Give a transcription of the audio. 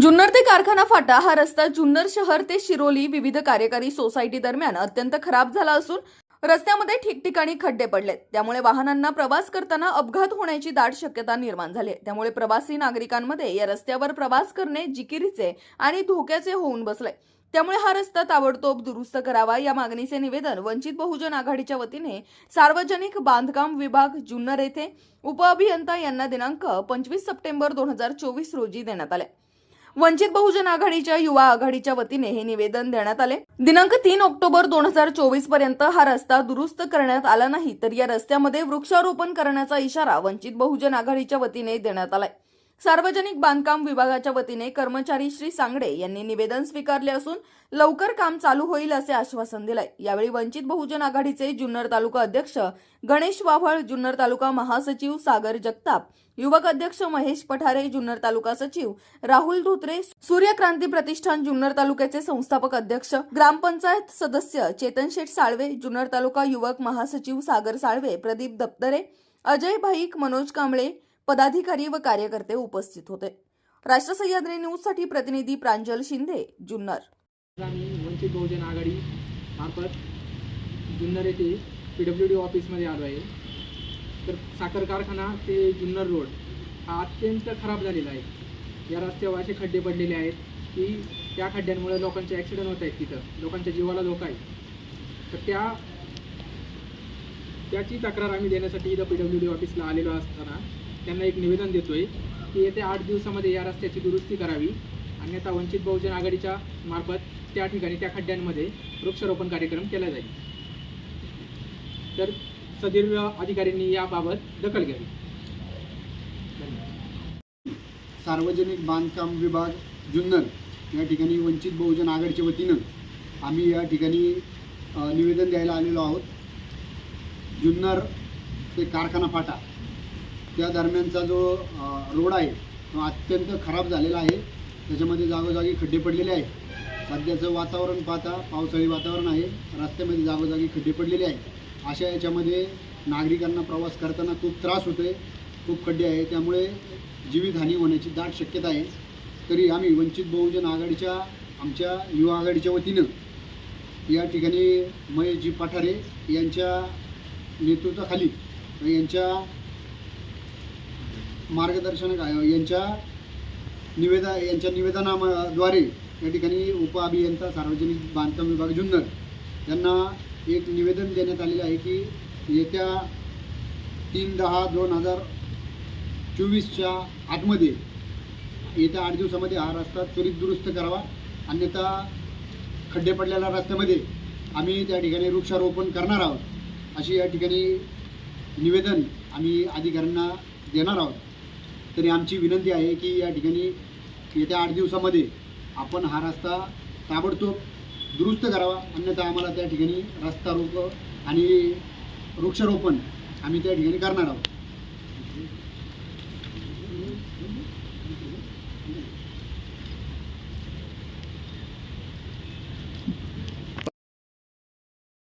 जुन्नर ते कारखाना फाटा हा रस्ता जुन्नर शहर ते शिरोली विविध कार्यकारी सोसायटी दरम्यान अत्यंत खराब झाला असून रस्त्यामध्ये ठिकठिकाणी खड्डे पडलेत. त्यामुळे वाहनांना प्रवास करताना अपघात होण्याची दाट शक्यता निर्माण झाली आहे. त्यामुळे प्रवासी नागरिकांमध्ये या रस्त्यावर प्रवास करणे जिकिरीचे आणि धोक्याचे होऊन बसले. त्यामुळे हा रस्ता ताबडतोब दुरुस्त करावा या मागणीचे निवेदन वंचित बहुजन आघाडीच्या वतीने सार्वजनिक बांधकाम विभाग जुन्नर येथे उपअभियंता यांना दिनांक पंचवीस सप्टेंबर दोन हजार चोवीस रोजी देण्यात आले. वंचित बहुजन आघाडीच्या युवा आघाडीच्या वतीने हे निवेदन देण्यात आले. दिनांक तीन ऑक्टोबर दोन हजार चोवीसपर्यंत हा रस्ता दुरुस्त करण्यात आला नाही तर या रस्त्यामध्ये वृक्षारोपण करण्याचा इशारा वंचित बहुजन आघाडीच्या वतीने देण्यात आलाय. सार्वजनिक बांधकाम विभागाच्या वतीने कर्मचारी श्री सांगडे यांनी निवेदन स्वीकारले असून लवकर काम चालू होईल असे आश्वासन दिलंय. यावेळी वंचित बहुजन आघाडीचे जुन्नर तालुका अध्यक्ष गणेश वाव्हळ जुन्नर तालुका महासचिव सागर जगताप युवक अध्यक्ष महेश पठारे जुन्नर तालुका सचिव राहुल धोत्रे सूर्यक्रांती प्रतिष्ठान जुन्नर तालुक्याचे संस्थापक अध्यक्ष ग्रामपंचायत सदस्य चेतन शेठ साळवे जुन्नर तालुका युवक महासचिव सागर साळवे प्रदीप दप्तरे अजय भाईक मनोज कांबळे पदाधिकारी व कार्यकर्ते उपस्थित होते. राष्ट्र सह्याद्री न्यूजसाठी प्रतिनिधी प्रांजल शिंदे जुन्नर. आम्ही वंचित बहुजन आघाडी मार्फत जुन्नर येथे पी डब्ल्यू डी ऑफिसमध्ये आलो आहे. तर साखर कारखाना ते जुन्नर रोड हा अत्यंत खराब झालेला आहे. या रस्त्यावर असे खड्डे पडलेले आहेत की त्या खड्ड्यांमुळे लोकांचे ॲक्सिडेंट होत आहेत तिथं. लोकांच्या जीवाला धोका आहे. तर त्या त्याची तक्रार आम्ही देण्यासाठी इथं पी डब्ल्यू डी ऑफिसला आलेलो असताना त्यांना एक निवेदन देतोय की येत्या आठ दिवसामध्ये या रस्त्याची दुरुस्ती करावी. अन्यथा वंचित बहुजन आघाडीच्या मार्फत त्या ठिकाणी त्या खड्ड्यांमध्ये वृक्षारोपण कार्यक्रम केला जाईल. तर सदीर्घ अधिकाऱ्यांनी याबाबत दखल घ्यावी. सार्वजनिक बांधकाम विभाग जुन्नर या ठिकाणी वंचित बहुजन आघाडीच्या वतीनं आम्ही या ठिकाणी निवेदन द्यायला आलेलो आहोत. जुन्नर ते कारखाना फाटा. त्या दरम्यानचा जो रोड आहे तो अत्यंत खराब झालेला आहे. त्याच्यामध्ये जागोजागी खड्डे पडलेले आहे सध्याचं वातावरण पाहता पावसाळी वातावरण आहे. रस्त्यामध्ये जागोजागी खड्डे पडलेले आहे अशा याच्यामध्ये नागरिकांना प्रवास करताना खूप त्रास होतो आहे खूप खड्डे आहे त्यामुळे जीवितहानी होण्याची दाट शक्यता आहे. तरी आम्ही वंचित बहुजन आघाडीच्या आमच्या युवा आघाडीच्या वतीनं या ठिकाणी महेशजी पठारे यांच्या नेतृत्वाखाली यांच्या मार्गदर्शनक यांच्या निवेदा यांच्या निवेदनाद्वारे या ठिकाणी उपअभियंता सार्वजनिक बांधकाम विभाग जुन्नर यांना एक निवेदन देण्यात आलेलं आहे की येत्या तीन दहा दोन हजार चोवीसच्या आतमध्ये येत्या आठ दिवसामध्ये हा रस्ता त्वरित दुरुस्त करावा. अन्यथा खड्डे पडलेल्या रस्त्यामध्ये आम्ही त्या ठिकाणी वृक्षारोपण करणार आहोत. अशी या ठिकाणी निवेदन आम्ही अधिकाऱ्यांना देणार आहोत. तरी आमची विनंती आहे की या ठिकाणी येत्या आठ दिवसामध्ये आपण हा रस्ता ताबडतोब दुरुस्त करावा. अन्यथा आम्हाला त्या ठिकाणी रस्ता रोक आणि वृक्षारोपण आम्ही त्या ठिकाणी करणार आहोत.